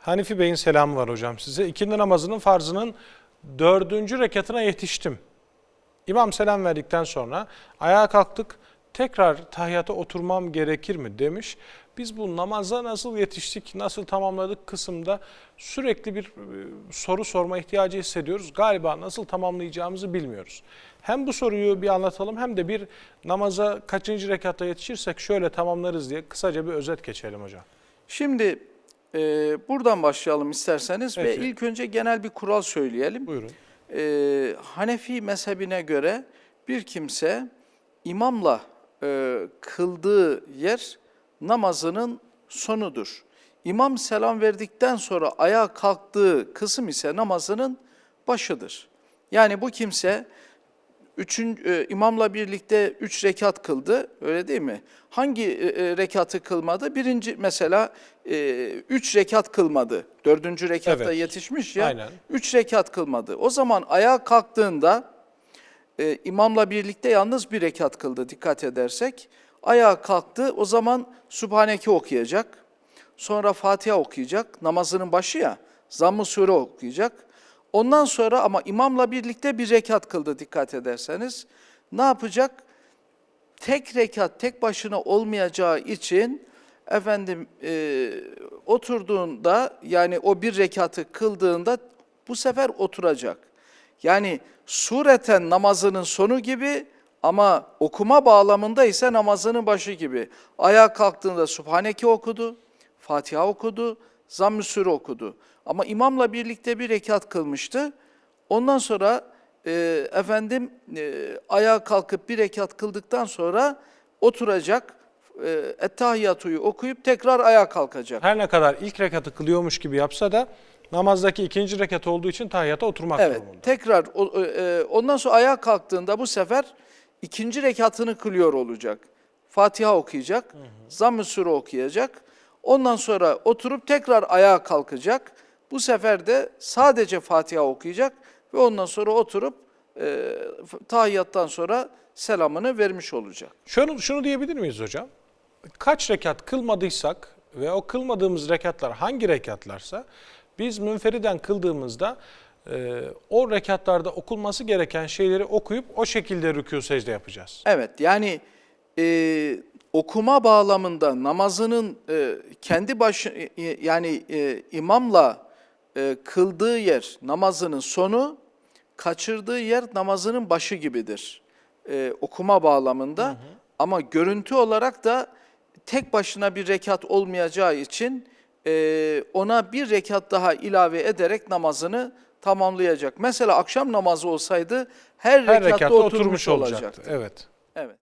Hanifi Bey'in selamı var hocam size. İkindi namazının farzının dördüncü rekatına yetiştim. İmam selam verdikten sonra ayağa kalktık. Tekrar tahiyyata oturmam gerekir mi demiş. Biz bu namaza nasıl yetiştik, nasıl tamamladık kısımda sürekli bir e, soru sorma ihtiyacı hissediyoruz. Galiba nasıl tamamlayacağımızı bilmiyoruz. Hem bu soruyu bir anlatalım hem de bir namaza kaçıncı rekatta yetişirsek şöyle tamamlarız diye kısaca bir özet geçelim hocam. Şimdi e, buradan başlayalım isterseniz ve Peki. ilk önce genel bir kural söyleyelim. Buyurun. E, Hanefi mezhebine göre bir kimse imamla e, kıldığı yer namazının sonudur. İmam selam verdikten sonra ayağa kalktığı kısım ise namazının başıdır. Yani bu kimse üçün, e, imamla birlikte üç rekat kıldı, öyle değil mi? Hangi e, e, rekatı kılmadı? Birinci mesela e, üç rekat kılmadı. Dördüncü rekatta Evet. yetişmiş ya. Aynen. Üç rekat kılmadı. O zaman ayağa kalktığında e, imamla birlikte yalnız bir rekat kıldı dikkat edersek. Ayağa kalktı o zaman Sübhaneke okuyacak. Sonra Fatiha okuyacak. Namazının başı ya. Zamm-ı Sure okuyacak. Ondan sonra ama imamla birlikte bir rekat kıldı dikkat ederseniz. Ne yapacak? Tek rekat tek başına olmayacağı için efendim e, oturduğunda yani o bir rekatı kıldığında bu sefer oturacak. Yani sureten namazının sonu gibi ama okuma bağlamında ise namazının başı gibi. Ayağa kalktığında Subhaneke okudu, Fatiha okudu, Zamm-ı Sure okudu. Ama imamla birlikte bir rekat kılmıştı. Ondan sonra e, efendim e, ayağa kalkıp bir rekat kıldıktan sonra oturacak, e, Ettehiyatu'yu okuyup tekrar ayağa kalkacak. Her ne kadar ilk rekatı kılıyormuş gibi yapsa da namazdaki ikinci rekat olduğu için tahiyyata oturmak Evet, durumunda. tekrar o- e, ondan sonra ayağa kalktığında bu sefer ikinci rekatını kılıyor olacak. Fatiha okuyacak, Zamm-ı Sure okuyacak. Ondan sonra oturup tekrar ayağa kalkacak. Bu sefer de sadece Fatiha okuyacak ve ondan sonra oturup e, tahiyyattan sonra selamını vermiş olacak. Şunu, şunu diyebilir miyiz hocam? Kaç rekat kılmadıysak ve o kılmadığımız rekatlar hangi rekatlarsa biz münferiden kıldığımızda e, o rekatlarda okunması gereken şeyleri okuyup o şekilde rükû secde yapacağız. Evet yani e, okuma bağlamında namazının e, kendi başı e, yani e, imamla e, kıldığı yer namazının sonu, kaçırdığı yer namazının başı gibidir. E, okuma bağlamında ama görüntü olarak da tek başına bir rekat olmayacağı için e, ona bir rekat daha ilave ederek namazını tamamlayacak. Mesela akşam namazı olsaydı her, Her rekatta rekatta oturmuş, oturmuş olacaktı. olacaktı. Evet. Evet.